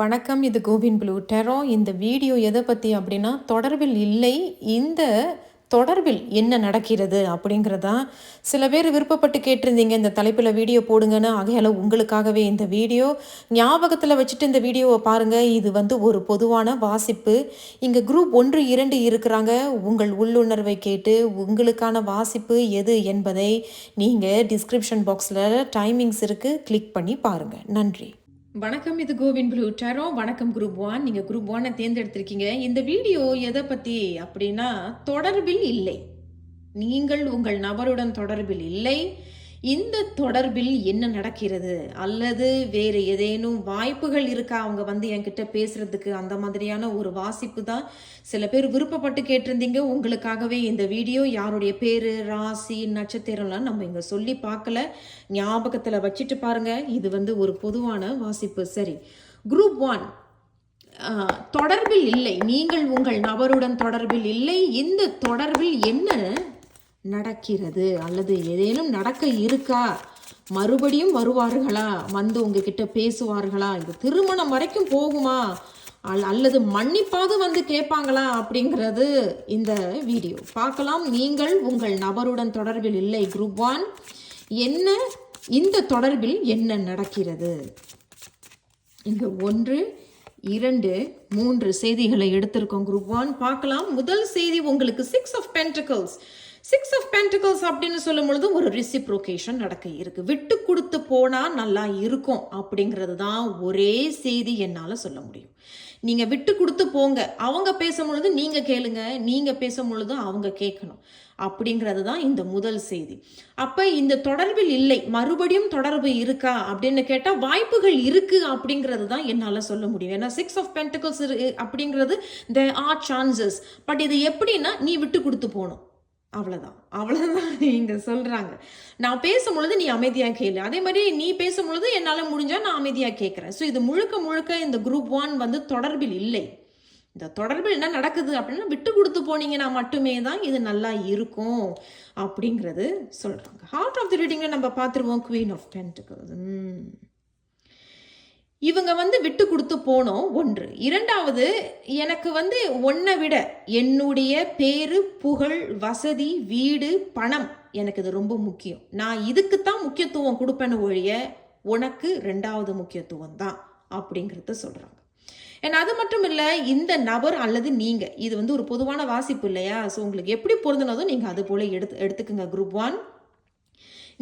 வணக்கம் இது CoWIN blue டெரோ. இந்த வீடியோ எதை பற்றி அப்படின்னா தொடர்பில் இல்லை இந்த தொடர்பில் என்ன நடக்கிறது அப்படிங்கிறதா. சில பேர் விருப்பப்பட்டு கேட்டிருந்தீங்க இந்த தலைப்பில் வீடியோ போடுங்கன்னு. ஆகையால் உங்களுக்காகவே இந்த வீடியோ. ஞாபகத்தில் வச்சுட்டு இந்த வீடியோவை பாருங்கள் இது வந்து ஒரு பொதுவான வாசிப்பு. இங்கே குரூப் ஒன்று இரண்டு இருக்கிறாங்க. உங்கள் உள்ளுணர்வை கேட்டு உங்களுக்கான வாசிப்பு எது என்பதை நீங்கள் டிஸ்கிரிப்ஷன் பாக்ஸில் டைமிங்ஸ் இருக்குது கிளிக் பண்ணி பாருங்கள் நன்றி. வணக்கம் இது கோவின் ப்ளூ டரோ. வணக்கம் குரூப் ஒன். நீங்கள் குரூப் ஒன்னை தேர்ந்தெடுத்திருக்கீங்க. இந்த வீடியோ எதை பற்றி அப்படின்னா தொடர்பில் இல்லை. நீங்கள் உங்கள் நபருடன் தொடர்பில் இல்லை. இந்த தொடர்பில் என்ன நடக்கிறது? அல்லது வேறு ஏதேனும் வாய்ப்புகள் இருக்கா? அவங்க வந்து என்கிட்ட பேசுறதுக்கு அந்த மாதிரியான ஒரு வாசிப்பு தான் சில பேர் விருப்பப்பட்டு கேட்டிருந்தீங்க. உங்களுக்காகவே இந்த வீடியோ யாருடைய பேர் ராசி நட்சத்திரம்லாம் நம்ம இங்கே சொல்லி பார்க்கல. ஞாபகத்தில் வச்சுட்டு பாருங்க. இது வந்து ஒரு பொதுவான வாசிப்பு. சரி. குரூப் ஒன் தொடர்பில் இல்லை. நீங்கள் உங்கள் நபருடன் தொடர்பில் இல்லை. இந்த தொடர்பில் என்ன நடக்கிறது அல்லது ஏதேனும் நடக்க இருக்கா? மறுபடியும் வருவார்களா? வந்து உங்ககிட்ட பேசுவார்களா? இது திருமணம் வரைக்கும் போகுமா? அல்- அல்லது மன்னிப்பாவது வந்து கேட்பாங்களா? அப்படிங்கிறது இந்த வீடியோ. பார்க்கலாம். நீங்கள் உங்கள் நபருடன் தொடர்பில் இல்லை. குரூப் ஒன் என்ன? இந்த தொடர்பில் என்ன நடக்கிறது? இங்க ஒன்று இரண்டு மூன்று செய்திகளை எடுத்திருக்கோம். குரூப் ஒன் பார்க்கலாம். முதல் செய்தி உங்களுக்கு six of pentacles six of pentacles அப்படின்னு சொல்லும் பொழுது ஒரு ரிசிப்ரோகேஷன் நடக்க இருக்கு. விட்டு கொடுத்து போனா நல்லா இருக்கும் அப்படிங்கிறது தான் ஒரே செய்தி என்னால் சொல்ல முடியும். நீங்க விட்டு கொடுத்து போங்க. அவங்க பேசும் பொழுது நீங்க கேளுங்க. நீங்க பேசும் பொழுது அவங்க கேட்கணும். அப்படிங்கிறது தான் இந்த முதல் செய்தி. அப்ப இந்த தொடர்பில் இல்லை. மறுபடியும் தொடர்பு இருக்கா அப்படின்னு கேட்டால் வாய்ப்புகள் இருக்கு அப்படிங்கிறது தான் என்னால் சொல்ல முடியும். ஏன்னா சிக்ஸ் ஆஃப் பென்டிகல்ஸ் அப்படிங்கிறது த ஆர் சான்சஸ் பட் இது எப்படின்னா நீ விட்டு கொடுத்து போகணும். அவ்வளோதான் அவ்வளோதான் இங்கே சொல்கிறாங்க நான் பேசும்பொழுது நீ அமைதியாக கேளு. அதே மாதிரி நீ பேசும் பொழுது என்னால் முடிஞ்சால் நான் அமைதியாக கேட்குறேன் ஸோ இது முழுக்க முழுக்க இந்த குரூப் ஒன் வந்து தொடர்பில் இல்லை. இந்த தொடர்பில் என்ன நடக்குது அப்படின்னா விட்டு கொடுத்து போனீங்கன்னா மட்டுமே தான் இது நல்லா இருக்கும் அப்படிங்கிறது சொல்கிறாங்க ஹார்ட் ஆஃப் தி ரீடிங்கில் நம்ம பார்த்துருவோம் குவீன் ஆஃப் பென்டிகல்ஸ் இவங்க வந்து விட்டு கொடுத்து போனோம் ஒன்று. இரண்டாவது எனக்கு வந்து ஒன்றை விட என்னுடைய பேரு புகழ் வசதி வீடு பணம் எனக்கு இது ரொம்ப முக்கியம். நான் இதுக்கு தான் முக்கியத்துவம் கொடுப்பேன்னு ஒழிய உனக்கு ரெண்டாவது முக்கியத்துவம் தான் அப்படிங்கிறத சொல்கிறாங்க ஏன்னா அது மட்டும் இல்லை இந்த நபர் அல்லது நீங்கள் இது வந்து ஒரு பொதுவான வாசிப்பு இல்லையா? ஸோ உங்களுக்கு எப்படி பொருந்தினதோ நீங்கள் அது போல் எடுத்து எடுத்துக்கங்க. குரூப் ஒன்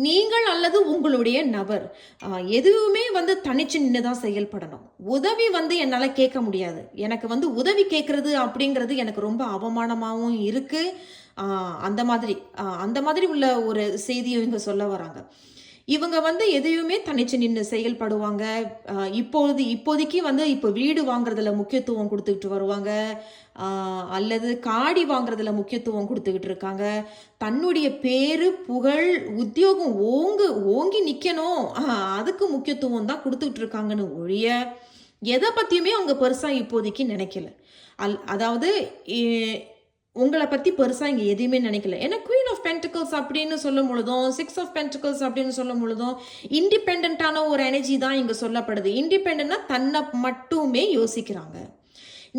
நீங்கள் அல்லது உங்களுடைய நபர். எதுவுமே வந்து தனிச்சு நின்று தான் செயல்படணும். உதவி வந்து என்னால் கேட்க முடியாது. எனக்கு வந்து உதவி கேட்குறது அப்படிங்கிறது எனக்கு ரொம்ப அவமானமாகவும் இருக்குது அந்த மாதிரி அந்த மாதிரி உள்ள ஒரு செய்தியை இவங்க சொல்ல வராங்க. இவங்க வந்து எதையுமே தனிச்சு நின்று செயல்படுவாங்க. இப்போது இப்பொழுது இப்போதைக்கு வந்து இப்போ வீடு வாங்குறதுல முக்கியத்துவம் கொடுத்துக்கிட்டு வருவாங்க. அல்லது காடி வாங்குறதுல முக்கியத்துவம் கொடுத்துக்கிட்டு இருக்காங்க. தன்னுடைய பேரு புகழ் உத்தியோகம் ஓங்கு ஓங்கி நிற்கணும் அதுக்கு முக்கியத்துவம் தான் கொடுத்துக்கிட்டு இருக்காங்கன்னு ஒழிய எதை பற்றியுமே அவங்க பெருசாக இப்போதைக்கு நினைக்கல. அல் அதாவது உங்களை பற்றி பெருசாக இங்கே எதையுமே நினைக்கல. ஏன்னா ஆஃப் பென்டிகல்ஸ் அப்படின்னு சொல்லும் பொழுதும் சிக்ஸ் ஆஃப் பென்டிகல்ஸ் அப்படின்னு சொல்லும் பொழுதும் இண்டிபெண்ட்டான ஒரு எனர்ஜி தான் இங்கே சொல்லப்படுது. இண்டிபெண்ட்னா தன்னை மட்டுமே யோசிக்கிறாங்க.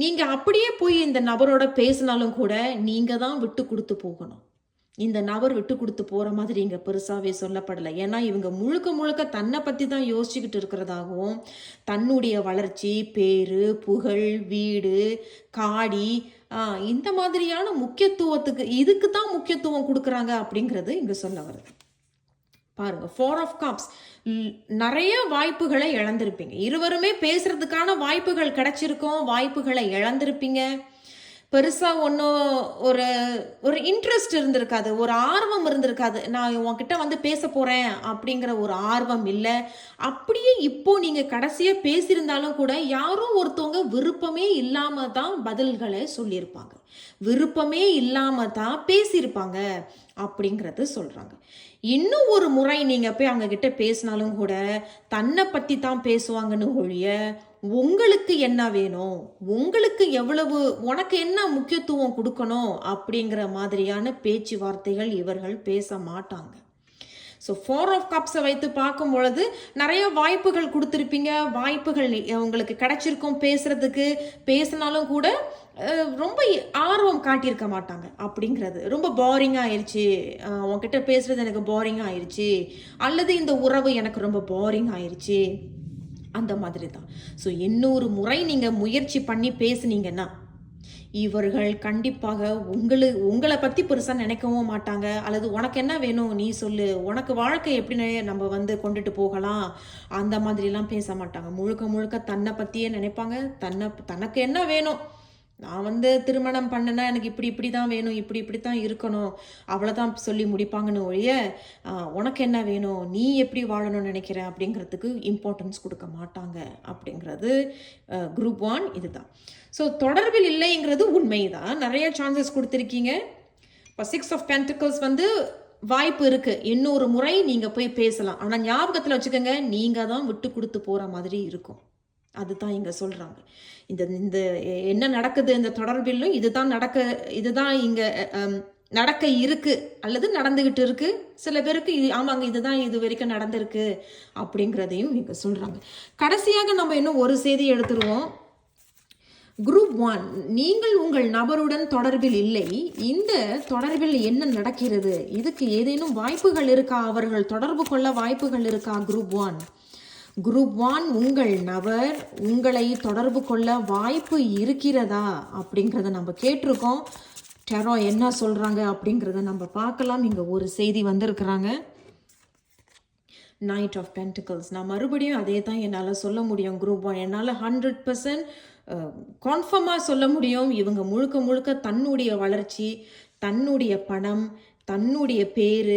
நீங்கள் அப்படியே போய் இந்த நபரோட பேசினாலும் கூட நீங்கள் தான் விட்டு கொடுத்து போகணும். இந்த நபர் விட்டு கொடுத்து போகிற மாதிரி இங்கே பெருசாகவே சொல்லப்படலை. ஏன்னா இவங்க முழுக்க முழுக்க தன்னை பற்றி தான் யோசிச்சுக்கிட்டு இருக்கிறதாகவும் தன்னுடைய வளர்ச்சி பேரு புகழ் வீடு காடி இந்த மாதிரியான முக்கியத்துவத்துக்கு இதுக்கு தான் முக்கியத்துவம் கொடுக்குறாங்க அப்படிங்கிறது இங்கே சொல்ல வருது. பாருங்க ஃபோர் ஆஃப் கப்ஸ் நிறைய வாய்ப்புகளை இழந்திருப்பீங்க. இருவருமே பேசுறதுக்கான வாய்ப்புகள் கிடைச்சிருக்கோம் வாய்ப்புகளை இழந்திருப்பீங்க. பெருசாக ஒன்றும் ஒரு ஒரு இன்ட்ரெஸ்ட் இருந்திருக்காது ஒரு ஆர்வம் இருந்திருக்காது. நான் உங்ககிட்ட வந்து பேச போகிறேன் அப்படிங்கிற ஒரு ஆர்வம் இல்லை. அப்படியே இப்போ நீங்கள் கடைசியாக பேசியிருந்தாலும் கூட யாரும் ஒருத்தவங்க விருப்பமே இல்லாமல் தான் பதில்களை சொல்லியிருப்பாங்க. விருப்பமே இல்லாமல் தான் பேசியிருப்பாங்க அப்படிங்கிறது சொல்கிறாங்க இன்னும் ஒரு முறை நீங்கள் போய் அவங்கக்கிட்ட பேசினாலும் கூட தன்னை பற்றி தான் பேசுவாங்கன்னு ஒழிய உங்களுக்கு என்ன வேணும்? உங்களுக்கு எவ்வளவு உனக்கு என்ன முக்கியத்துவம் கொடுக்கணும்? அப்படிங்கிற மாதிரியான பேச்சுவார்த்தைகள் இவர்கள் பேச மாட்டாங்க. ஸோ ஃபோர் ஆஃப் கப்ஸை வைத்து பார்க்கும் பொழுது நிறைய வாய்ப்புகள் கொடுத்துருப்பீங்க. வாய்ப்புகள் உங்களுக்கு கிடைச்சிருக்கும் பேசுறதுக்கு. பேசினாலும் கூட ரொம்ப ஆர்வம் காட்டியிருக்க மாட்டாங்க. அப்படிங்கிறது. ரொம்ப போரிங் ஆயிடுச்சு உங்ககிட்ட பேசுறது எனக்கு போரிங் ஆயிடுச்சு அல்லது இந்த உறவு எனக்கு ரொம்ப போரிங் ஆயிடுச்சு அந்த மாதிரி தான் ஸோ இன்னொரு முறை நீங்கள் முயற்சி பண்ணி பேசுனீங்கன்னா இவர்கள் கண்டிப்பாக உங்களு உங்களை பற்றி பெருசாக நினைக்கவும் மாட்டாங்க. அல்லது உனக்கு என்ன வேணும் நீ சொல்லு. உனக்கு வாழ்க்கை எப்படி நம்ம வந்து கொண்டுட்டு போகலாம். அந்த மாதிரிலாம் பேச மாட்டாங்க. முழுக்க முழுக்க தன்னை பற்றியே நினைப்பாங்க. தன்னை தனக்கு என்ன வேணும் நான் வந்து திருமணம் பண்ணனா எனக்கு இப்படி இப்படி தான் வேணும் இப்படி இப்படி தான் இருக்கணும். அவ்வளோதான் சொல்லி முடிப்பாங்கன்னு ஒழிய உனக்கு என்ன வேணும்? நீ எப்படி வாழணும்னு நினைக்கிற? அப்படிங்கிறதுக்கு இம்பார்ட்டன்ஸ் கொடுக்க மாட்டாங்க. அப்படிங்கிறது குரூப் ஒன் இதுதான். ஸோ தொடர்பில் இல்லைங்கிறது உண்மைதான். நிறைய சான்சஸ் கொடுத்துருக்கீங்க. இப்போ சிக்ஸ் ஆஃப் பென்டிக்கல்ஸ் வந்து வாய்ப்பு இருக்கு. இன்னொரு முறை நீங்க போய் பேசலாம். ஆனா ஞாபகத்துல வச்சுக்கோங்க நீங்க தான் விட்டு கொடுத்து போற மாதிரி இருக்கும். அதுதான் இங்க சொல்றாங்க. இந்த இந்த என்ன நடக்குது இந்த தொடர்பிலும் இதுதான் நடக்க இதுதான் இங்க நடக்க இருக்கு அல்லது நடந்துகிட்டு இருக்கு. சில பேருக்கு இது- ஆமாங்க இதுதான் இது வரைக்கும் நடந்திருக்கு அப்படிங்கிறதையும் இங்க சொல்றாங்க. கடைசியாக நம்ம இன்னும் ஒரு செய்தி எடுத்துருவோம். குரூப் ஒன் நீங்கள் உங்கள் நபருடன் தொடர்பில் இல்லை. இந்த தொடர்பில் என்ன நடக்கிறது? இதுக்கு ஏதேனும் வாய்ப்புகள் இருக்கா? அவர்கள் தொடர்பு கொள்ள வாய்ப்புகள் இருக்கா? குரூப் ஒன் குரூப் ஒன் உங்கள் நபர் உங்களை தொடர்பு கொள்ள வாய்ப்பு இருக்கிறதா அப்படிங்கிறத நம்ம கேட்டிருக்கோம். டெரோ என்ன சொல்கிறாங்க அப்படிங்கிறத நம்ம பார்க்கலாம். இங்கே ஒரு செய்தி வந்திருக்கிறாங்க. நைட் ஆஃப் பென்டிகல்ஸ் நான் மறுபடியும் அதே தான் என்னால் சொல்ல முடியும். குரூப் ஒன் என்னால் ஹண்ட்ரட் பர்சன்ட் கான்ஃபார்மாக சொல்ல முடியும். இவங்க முழுக்க முழுக்க தன்னுடைய வளர்ச்சி தன்னுடைய பணம் தன்னுடைய பேர்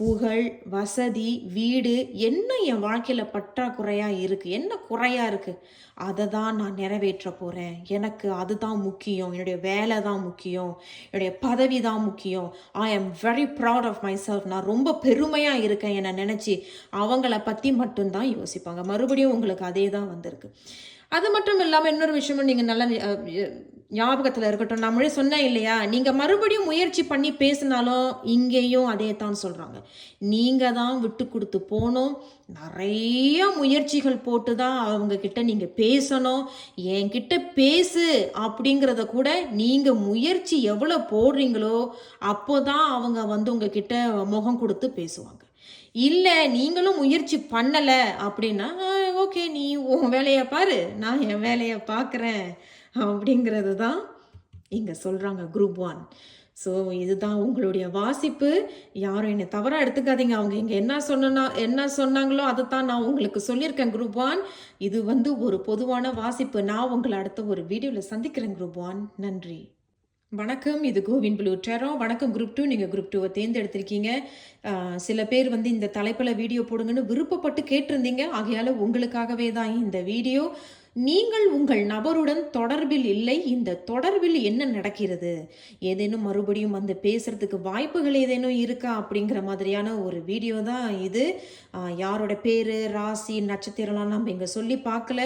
புகழ் வசதி வீடு என்ன என் வாழ்க்கையில் பற்றாக்குறையாக இருக்குது என்ன குறையாக இருக்குது அதை தான் நான் நிறைவேற்ற போகிறேன் எனக்கு அதுதான் முக்கியம். என்னுடைய வேலை தான் முக்கியம். என்னுடைய பதவி தான் முக்கியம். I am very proud of myself நான் ரொம்ப பெருமையாக இருக்கேன் என்னை நினச்சி. அவங்கள பற்றி மட்டும்தான் யோசிப்பாங்க. மறுபடியும் உங்களுக்கு அதே தான் வந்திருக்கு. அது மட்டும் இல்லாமல் இன்னொரு விஷயமும் நீங்கள் நல்லா ஞாபகத்தில் இருக்கட்டும். நான் முன்னாடி சொன்னேன் இல்லையா? நீங்கள் மறுபடியும் முயற்சி பண்ணி பேசினாலும் இங்கேயும் அதே தான் சொல்கிறாங்க நீங்கள் தான் விட்டு கொடுத்து போகணும். நிறைய முயற்சிகள் போட்டு தான் அவங்கக்கிட்ட நீங்கள் பேசணும். என்கிட்ட பேசு அப்படிங்கிறத கூட நீங்கள் முயற்சி எவ்வளோ போடுறீங்களோ அப்போ தான் அவங்க வந்து உங்ககிட்ட முகம் கொடுத்து பேசுவாங்க. இல்லை நீங்களும் முயற்சி பண்ணலை அப்படின்னா ஓகே நீ உன் வேலையை பாரு. நான் என் வேலையை பார்க்குறேன் அப்படிங்கிறது தான் இங்கே சொல்கிறாங்க குரூப் ஒன் ஸோ இதுதான் உங்களுடைய வாசிப்பு. யாரும் என்னை தவறாக எடுத்துக்காதீங்க. அவங்க இங்கே என்ன சொன்னா என்ன சொன்னாங்களோ அதை தான் நான் உங்களுக்கு சொல்லியிருக்கேன் குரூப் ஒன் இது வந்து ஒரு பொதுவான வாசிப்பு. நான் உங்களை அடுத்த ஒரு வீடியோவில் சந்திக்கிறேன் குரூப் ஒன் நன்றி. வணக்கம். இது கோவின் ப்ளூ டெரோ. வணக்கம் குரூப் டூ நீங்கள் குரூப் டூவை தேர்ந்தெடுத்திருக்கீங்க. சில பேர் வந்து இந்த தலைப்பில் வீடியோ போடுங்கன்னு விருப்பப்பட்டு கேட்டிருந்தீங்க. ஆகையால் உங்களுக்காகவே தான் இந்த வீடியோ நீங்கள் உங்கள் நபருடன் தொடர்பில் இல்லை. இந்த தொடர்பில் என்ன நடக்கிறது? ஏதேனும் மறுபடியும் வந்து பேசுறதுக்கு வாய்ப்புகள் ஏதேனும் இருக்கா? அப்படிங்கிற மாதிரியான ஒரு வீடியோ தான் இது. யாரோட பேர் ராசி நட்சத்திரம்லாம் நம்ம இங்கே சொல்லி பார்க்கல.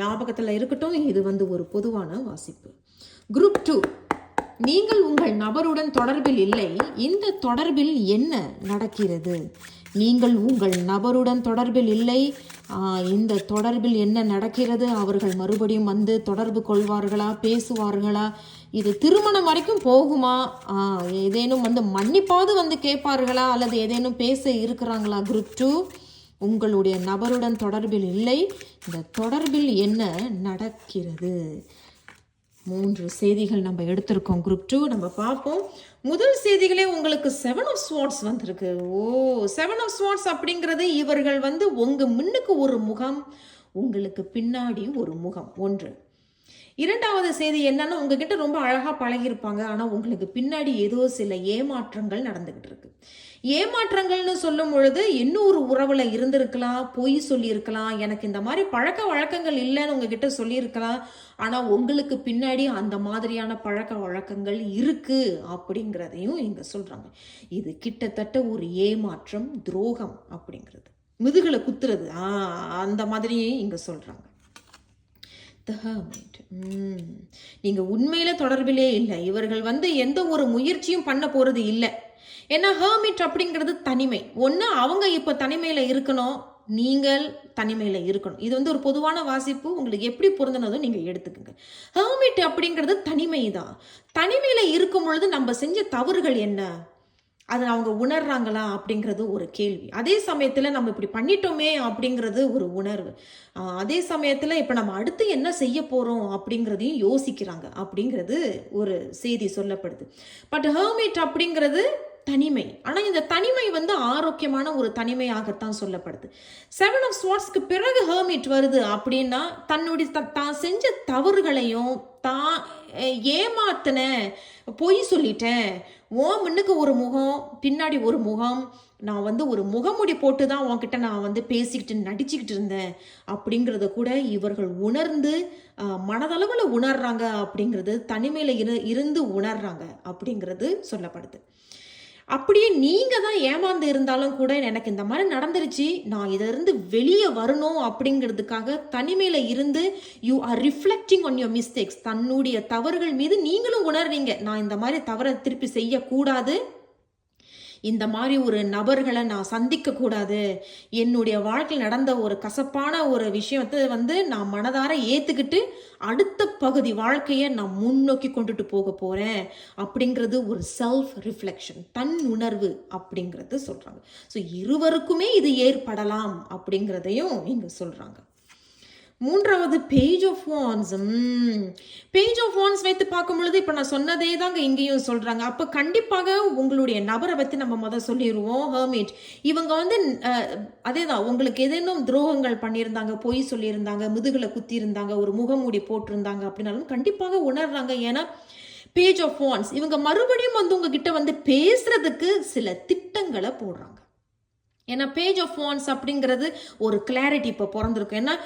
ஞாபகத்தில் இருக்கட்டும். இது வந்து ஒரு பொதுவான வாசிப்பு. குரூப் டூ நீங்கள் உங்கள் நபருடன் தொடர்பில் இல்லை. இந்த தொடர்பில் என்ன நடக்கிறது? நீங்கள் உங்கள் நபருடன் தொடர்பில் இல்லை. இந்த தொடர்பில் என்ன நடக்கிறது? அவர்கள் மறுபடியும் வந்து தொடர்பு கொள்வார்களா? பேசுவார்களா? இது திருமணம் வரைக்கும் போகுமா? ஏதேனும் வந்து மன்னிப்பாவது வந்து கேட்பார்களா? அல்லது ஏதேனும் பேச இருக்கிறாங்களா? குரூப் டூ உங்களுடைய நபருடன் தொடர்பில் இல்லை. இந்த தொடர்பில் என்ன நடக்கிறது? மூன்று செய்திகள் நம்ம எடுத்திருக்கோம். குரூப் டூ நம்ம பார்ப்போம். முதல் செய்திகளே உங்களுக்கு செவன் ஆஃப் ஸ்வாட்ஸ் வந்திருக்கு. ஓ செவன் ஆஃப் ஸ்வாட்ஸ் அப்படிங்கிறது இவர்கள் வந்து உங்க முன்னுக்கு ஒரு முகம் உங்களுக்கு பின்னாடியும் ஒரு முகம். ஒன்று. இரண்டாவது செய்தி என்னன்னா உங்ககிட்ட ரொம்ப அழகா பழகியிருப்பாங்க. ஆனா உங்களுக்கு பின்னாடி ஏதோ சில ஏமாற்றங்கள் நடந்துகிட்டு இருக்கு. ஏமாற்றங்கள்னு சொல்லும் பொழுது இன்னொரு உறவுல இருந்திருக்கலாம் பொய் சொல்லியிருக்கலாம் எனக்கு இந்த மாதிரி பழக்க வழக்கங்கள் இல்லைன்னு உங்ககிட்ட சொல்லியிருக்கலாம். ஆனா உங்களுக்கு பின்னாடி அந்த மாதிரியான பழக்க வழக்கங்கள் இருக்கு அப்படிங்கிறதையும் இங்க சொல்றாங்க. இது கிட்டத்தட்ட ஒரு ஏமாற்றம் துரோகம் அப்படிங்கிறது. முதுகுல குத்துறது. ஆ அந்த மாதிரியே இங்க சொல்றாங்க. The Hermit. நீங்க உண்மையில தொடர்பிலே இல்லை. இவர்கள் வந்து எந்த ஒரு முயற்சியும் பண்ண போறது இல்லை. ஏன்னா ஹர்மிட் அப்படிங்கிறது தனிமை. ஒன்று அவங்க இப்போ தனிமையில் இருக்கணும். நீங்கள் தனிமையில் இருக்கணும். இது வந்து ஒரு பொதுவான வாசிப்பு. உங்களுக்கு எப்படி பொருந்தினதோ நீங்கள் எடுத்துக்கோங்க. ஹர்மிட் அப்படிங்கிறது தனிமை தான் தனிமையில் இருக்கும் பொழுது நம்ம செஞ்ச தவறுகள் என்ன? அதை அவங்க உணர்றாங்களா அப்படிங்கிறது ஒரு கேள்வி. அதே சமயத்தில் நம்ம இப்படி பண்ணிட்டோமே அப்படிங்கிறது ஒரு உணர்வு. அதே சமயத்தில் இப்போ நம்ம அடுத்து என்ன செய்ய போகிறோம் அப்படிங்கிறதையும் யோசிக்கிறாங்க அப்படிங்கிறது ஒரு செய்தி சொல்லப்படுது. பட் ஹர்மிட் அப்படிங்கிறது தனிமை. ஆனால் இந்த தனிமை வந்து ஆரோக்கியமான ஒரு தனிமையாகத்தான் சொல்லப்படுது. செவன் ஆஃப் ஸ்வாட்ஸ்க்கு பிறகு ஹர்மிட் வருது அப்படின்னா தன்னுடைய த- தான் செஞ்ச தவறுகளையும் தான் ஏமாத்தின பொய் சொல்லிட்டேன். ஓ முன்னுக்கு ஒரு முகம் பின்னாடி ஒரு முகம் நான் வந்து ஒரு முகமுடி போட்டு தான் உன்கிட்ட நான் வந்து பேசிக்கிட்டு நடிச்சுக்கிட்டு இருந்தேன். அப்படிங்கிறத கூட இவர்கள் உணர்ந்து மனதளவில் உணர்றாங்க அப்படிங்கிறது தனிமையில் இரு இருந்து உணர்றாங்க அப்படிங்கிறது சொல்லப்படுது. அப்படியே நீங்கள் தான் ஏமாந்து இருந்தாலும் கூட எனக்கு இந்த மாதிரி நடந்துருச்சு. நான் இதிலிருந்து வெளியே வரணும் அப்படிங்கிறதுக்காக தனிமையில் இருந்து you are reflecting on your mistakes தன்னுடைய தவறுகள் மீது நீங்களும் உணர்றீங்க நான் இந்த மாதிரி தவறை திருப்பி செய்யக்கூடாது. இந்த மாதிரி ஒரு நபர்களை நான் சந்திக்க கூடாது என்னுடைய வாழ்க்கையில் நடந்த ஒரு கசப்பான ஒரு விஷயத்தை வந்து நான் மனதார ஏத்துக்கிட்டு அடுத்த பகுதி வாழ்க்கையை நான் முன்னோக்கி கொண்டுட்டு போக போறேன் அப்படிங்கிறது ஒரு செல்ஃப் ரிஃப்ளெக்ஷன் தன் உணர்வு அப்படிங்கிறது சொல்றாங்க. ஸோ இருவருக்குமே இது ஏற்படலாம் அப்படிங்கிறதையும் இங்க சொல்றாங்க. மூன்றாவது page of wands page of wands வைத்து பார்க்கும் பொழுது இப்போ நான் சொன்னதே தாங்க இங்கேயும் சொல்கிறாங்க அப்போ கண்டிப்பாக உங்களுடைய நபரை பற்றி நம்ம முதல் சொல்லிடுவோம் ஹர்மேட் இவங்க வந்து அதே தான் உங்களுக்கு ஏதேனும் துரோகங்கள் பண்ணியிருந்தாங்க பொய் சொல்லியிருந்தாங்க முதுகில் குத்தி இருந்தாங்க ஒரு முகமூடி போட்டிருந்தாங்க அப்படின்னாலும் கண்டிப்பாக உணர்றாங்க. ஏன்னா பேஜ் ஆஃப் வான்ஸ் இவங்க மறுபடியும் வந்து உங்ககிட்ட வந்து பேசுறதுக்கு சில திட்டங்களை போடுறாங்க. ஏன்னா பேஜ் ஆஃப் வான்ஸ் அப்படிங்கிறது ஒரு கிளாரிட்டி இப்போ பிறந்திருக்கும் ஏன்னா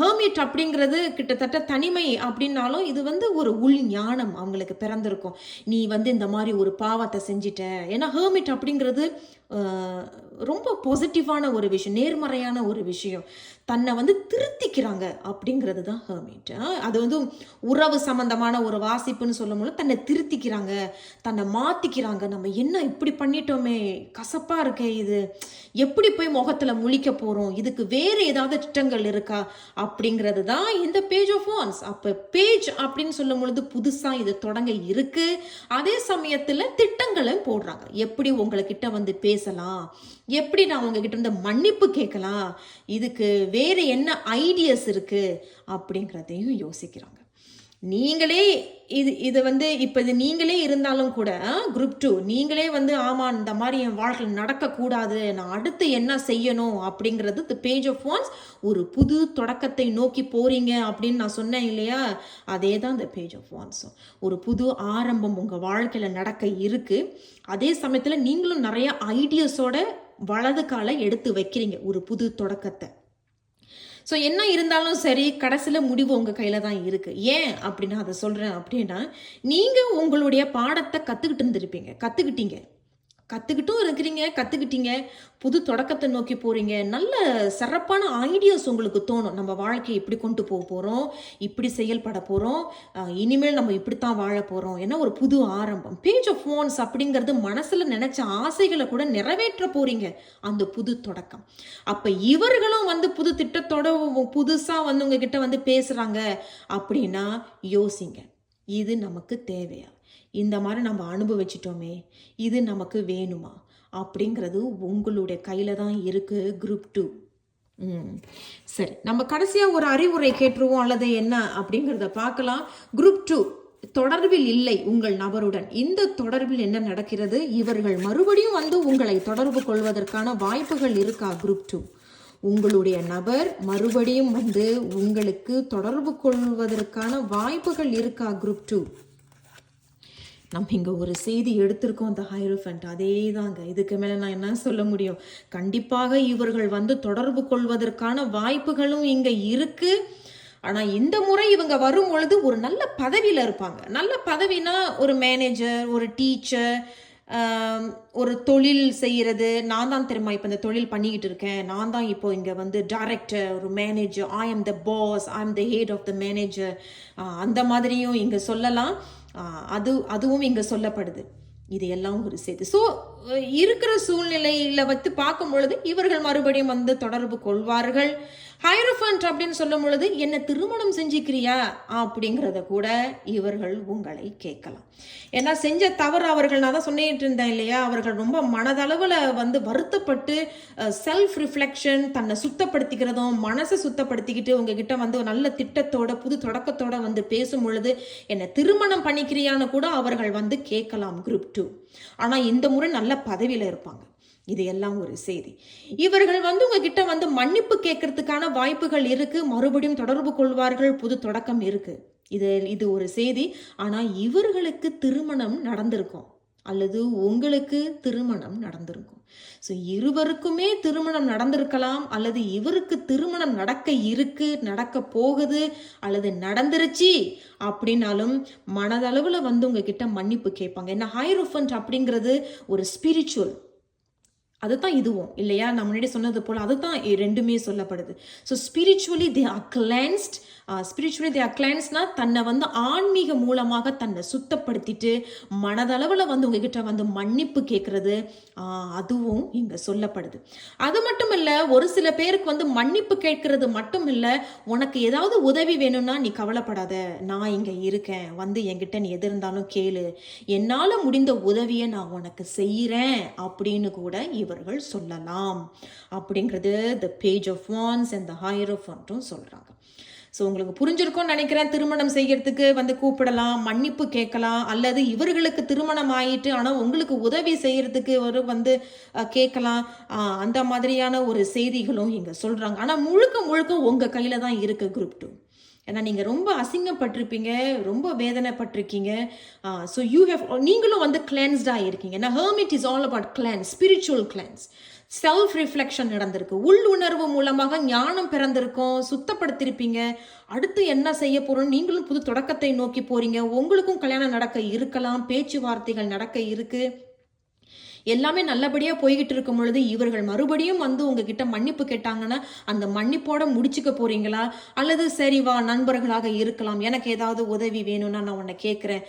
ஹர்மிட் அப்படிங்கிறது கிட்டத்தட்ட தனிமை அப்படின்னாலும் இது வந்து ஒரு உள் ஞானம் அவங்களுக்கு பிறந்திருக்கும். நீ வந்து இந்த மாதிரி ஒரு பாவத்தை செஞ்சிட்ட. ஏன்னா ஹர்மிட் அப்படிங்கிறது ரொம்ப பாசிட்டிவான ஒரு விஷயம் நேர்மறையான ஒரு விஷயம். தன்னை வந்து திருத்திக்கிறாங்க அப்படிங்கிறது தான் ஹர்மிட். அது வந்து உறவு சம்பந்தமான ஒரு வாசிப்புன்னு சொல்லும்போது தன்னை திருத்திக்கிறாங்க தன்னை மாற்றிக்கிறாங்க நம்ம என்ன இப்படி பண்ணிட்டோமே கசப்பாக இருக்கே இது. எப்படி போய் முகத்தில் முழிக்க போகிறோம் இதுக்கு வேறு ஏதாவது திட்டங்கள் இருக்கா? அப்படிங்கிறது தான் இந்த பேஜ் ஆஃப் வான்ஸ் அப்போ பேஜ் அப்படின்னு சொல்லும் பொழுது புதுசாக இது தொடங்க இருக்குது அதே சமயத்தில் திட்டங்களும் போடுறாங்க. எப்படி உங்கள்கிட்ட வந்து பேசலாம்? எப்படி நான் உங்ககிட்ட இருந்து மன்னிப்பு கேட்கலாம்? இதுக்கு வேற என்ன ஐடியாஸ் இருக்கு? அப்படிங்கிறதையும் யோசிக்கிறாங்க. நீங்களே இது இது வந்து இப்போ இது நீங்களே இருந்தாலும் கூட குரூப் டூ நீங்களே வந்து ஆமாம் இந்த மாதிரி என் வாழ்க்கையில் நடக்கக்கூடாது நான் அடுத்து என்ன செய்யணும் அப்படிங்கிறது தி பேஜ் ஆஃப் ஒன்ஸ் ஒரு புது தொடக்கத்தை நோக்கி போகிறீங்க அப்படின்னு நான் சொன்னேன் இல்லையா? அதே தான் இந்த பேஜ் ஆஃப் ஒன்ஸும் ஒரு புது ஆரம்பம் உங்கள் வாழ்க்கையில் நடக்க இருக்குது அதே சமயத்தில் நீங்களும் நிறைய ஐடியாஸோட வலது காலை எடுத்து வைக்கிறீங்க ஒரு புது தொடக்கத்தை. ஸோ என்ன இருந்தாலும் சரி கடைசியில் முடிவு உங்கள் கையில் தான் இருக்குது ஏன் அப்படி நான் அதை சொல்கிறேன் அப்படின்னா நீங்கள் உங்களுடைய பாடத்தை கற்றுக்கிட்டு இருந்திருப்பீங்க. கற்றுக்கிட்டீங்க கற்றுக்கிட்டும் இருக்கிறீங்க கற்றுக்கிட்டீங்க புது தொடக்கத்தை நோக்கி போகிறீங்க நல்ல சிறப்பான ஐடியாஸ் உங்களுக்கு தோணும். நம்ம வாழ்க்கையை இப்படி கொண்டு போக போகிறோம் இப்படி செயல்பட போகிறோம் இனிமேல் நம்ம இப்படித்தான் வாழ போகிறோம் ஏன்னா ஒரு புது ஆரம்பம். பேஜ் ஆஃப் ஃபோன்ஸ் அப்படிங்கிறது மனசில் நினச்ச ஆசைகளை கூட நிறைவேற்ற போகிறீங்க அந்த புது தொடக்கம். அப்போ இவர்களும் வந்து புது திட்டத்தோட புதுசாக வந்து உங்ககிட்ட வந்து பேசுகிறாங்க அப்படின்னா யோசிங்க. இது நமக்கு தேவையா? இந்த மாதிரி நம்ம அனுபவிச்சிட்டோமே இது நமக்கு வேணுமா? அப்படிங்கிறது உங்களுடைய கையில் தான் இருக்குது குரூப் டூ ம். சரி நம்ம கடைசியாக ஒரு அறிவுரை கேட்டுருவோம் அல்லது என்ன அப்படிங்கிறத பார்க்கலாம். குரூப் டூ தொடர்பில் இல்லை உங்கள் நபருடன். இந்த தொடர்பில் என்ன நடக்கிறது? இவர்கள் மறுபடியும் வந்து உங்களை தொடர்பு கொள்வதற்கான வாய்ப்புகள் இருக்கா குரூப் டூ உங்களுடைய நபர் மறுபடியும் வந்து உங்களுக்கு தொடர்பு கொள்வதற்கான வாய்ப்புகள் இருக்கா குரூப் டூ நம்ம இங்கே ஒரு செய்தி எடுத்திருக்கோம் அந்த ஹைரோஃபண்ட் அதே தாங்க இதுக்கு மேலே நான் என்ன சொல்ல முடியும்? கண்டிப்பாக இவர்கள் வந்து தொடர்பு கொள்வதற்கான வாய்ப்புகளும் இங்கே இருக்கு. ஆனால் இந்த முறை இவங்க வரும் பொழுது ஒரு நல்ல பதவியில் இருப்பாங்க. நல்ல பதவினா ஒரு மேனேஜர் ஒரு டீச்சர் ஒரு தொழில் செய்கிறது நான் தான் தெரியுமா இப்போ இந்த தொழில் பண்ணிக்கிட்டு இருக்கேன். நான் தான் இப்போ இங்கே வந்து டைரக்டர் ஒரு manager I am the boss I am the head of the manager அந்த மாதிரியும் இங்கே சொல்லலாம். அது அதுவும் இங்கே சொல்லப்படுது. இது எல்லாம் ஒரு செய்தி. ஸோ இருக்கிற சூழ்நிலையில வைத்து பார்க்கும் பொழுது இவர்கள் மறுபடியும் வந்து தொடர்பு கொள்வார்கள். ஹைரோஃபண்ட் அப்படின்னு சொல்லும் பொழுது என்ன திருமணம் செஞ்சுக்கிறியா? அப்படிங்கிறத கூட இவர்கள் உங்களை கேட்கலாம். ஏன்னா செஞ்ச தவறு அவர்கள் நான் தான் சொன்னிட்டு இருந்தேன் இல்லையா? அவர்கள் ரொம்ப மனதளவில் வந்து வருத்தப்பட்டு செல்ஃப் ரிஃப்ளெக்ஷன் தன்னை சுத்தப்படுத்திக்கிறதும் மனசை சுத்தப்படுத்திக்கிட்டு உங்ககிட்ட வந்து ஒரு நல்ல திட்டத்தோட புது தொடக்கத்தோட வந்து பேசும் பொழுது என்ன திருமணம் பண்ணிக்கிறியான்னு கூட அவர்கள் வந்து கேட்கலாம் குரூப் டூ ஆனால் இந்த முறை நல்ல பதவியில் இருப்பாங்க. இது எல்லாம் ஒரு செய்தி. இவர்கள் வந்து உங்ககிட்ட வந்து மன்னிப்பு கேட்கறதுக்கான வாய்ப்புகள் இருக்கு. மறுபடியும் தொடர்பு கொள்வார்கள். புது தொடக்கம் இருக்கு. இது இது ஒரு செய்தி. ஆனால் இவர்களுக்கு திருமணம் நடந்திருக்கும். அல்லது உங்களுக்கு திருமணம் நடந்திருக்கும். ஸோ இருவருக்குமே திருமணம் நடந்திருக்கலாம் அல்லது இவருக்கு திருமணம் நடக்க இருக்கு நடக்க போகுது அல்லது நடந்துருச்சு அப்படின்னாலும் மனதளவில் வந்து உங்ககிட்ட மன்னிப்பு கேட்பாங்க. என்ன ஹைரோஃபண்ட் அப்படிங்கிறது ஒரு ஸ்பிரிச்சுவல் அதுதான் இதுவும் இல்லையா? நான் முன்னாடி சொன்னது போல் அதுதான் ரெண்டுமே சொல்லப்படுது. So spiritually they are cleansed spiritually their கிளைண்ட்ஸ்னால் தன்னை வந்து ஆன்மீக மூலமாக தன்னை சுத்தப்படுத்திட்டு மனதளவில் வந்து உங்ககிட்ட வந்து மன்னிப்பு கேட்குறது அதுவும் இங்கே சொல்லப்படுது. அது மட்டும் இல்லை ஒரு சில பேருக்கு வந்து மன்னிப்பு கேட்கறது மட்டும் இல்லை உனக்கு ஏதாவது உதவி வேணும்னா நீ கவலைப்படாத நான் இங்கே இருக்கேன் வந்து என்கிட்ட நீ எது இருந்தாலும் கேளு என்னால் முடிந்த உதவியை நான் உனக்கு செய்கிறேன் அப்படின்னு கூட இவர்கள் சொல்லலாம். அப்படிங்கிறது the page of wands and the hierophant சொல்கிறாங்க ஸோ உங்களுக்கு புரிஞ்சிருக்கும்னு நினைக்கிறேன். திருமணம் செய்யறதுக்கு வந்து கூப்பிடலாம் மன்னிப்பு கேட்கலாம் அல்லது இவர்களுக்கு திருமணம் ஆயிட்டு ஆனால் உங்களுக்கு உதவி செய்யறதுக்கு ஒரு வந்து கேட்கலாம். அந்த மாதிரியான ஒரு செய்திகளும் இங்கே சொல்கிறாங்க ஆனால் முழுக்க முழுக்க உங்கள் கையில் தான் இருக்குது குரூப் டூ ஏன்னா நீங்கள் ரொம்ப அசிங்கப்பட்டிருப்பீங்க ரொம்ப வேதனைப்பட்டிருக்கீங்க. ஸோ யூ ஹேவ் நீங்களும் வந்து கிளான்ஸ்டாக இருக்கீங்க ஏன்னா hermit is all about cleanse spiritual cleanse self reflection நடந்திருக்கு உள்ளுணர்வு மூலமாக ஞானம் பிறந்திருக்கும். சுத்தப்படுத்திருப்பீங்க. அடுத்து என்ன செய்ய போறோம் நீங்களும் புது தொடக்கத்தை நோக்கி போறீங்க. உங்களுக்கும் கல்யாணம் நடக்க இருக்கலாம். பேச்சுவார்த்தைகள் நடக்க இருக்கு. எல்லாமே நல்லபடியாக போய்கிட்டு இருக்கும் பொழுது இவர்கள் மறுபடியும் வந்து உங்ககிட்ட மன்னிப்பு கேட்டாங்கன்னா அந்த மன்னிப்போட முடிச்சுக்க போறீங்களா? அல்லது சரி வா நண்பர்களாக இருக்கலாம். எனக்கு ஏதாவது உதவி வேணும்னா நான் உன்னை கேட்குறேன்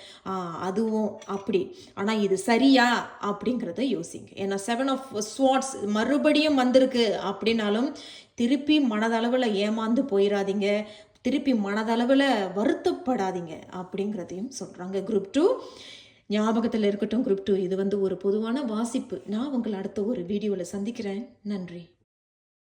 அதுவும் அப்படி. ஆனால் இது சரியா? அப்படிங்கிறத யோசிங்க. ஏன்னா செவன் ஆஃப் ஸ்வாட்ஸ் மறுபடியும் வந்திருக்கு அப்படின்னாலும் திருப்பி மனதளவில் ஏமாந்து போயிடாதீங்க திருப்பி மனதளவில் வருத்தப்படாதீங்க அப்படிங்கிறதையும் சொல்கிறாங்க குரூப் டூ ஞாபகத்தில் இருக்கட்டும் குரூப் டூ இது வந்து ஒரு பொதுவான வாசிப்பு. நான் உங்களை அடுத்த ஒரு வீடியோவில் சந்திக்கிறேன். நன்றி.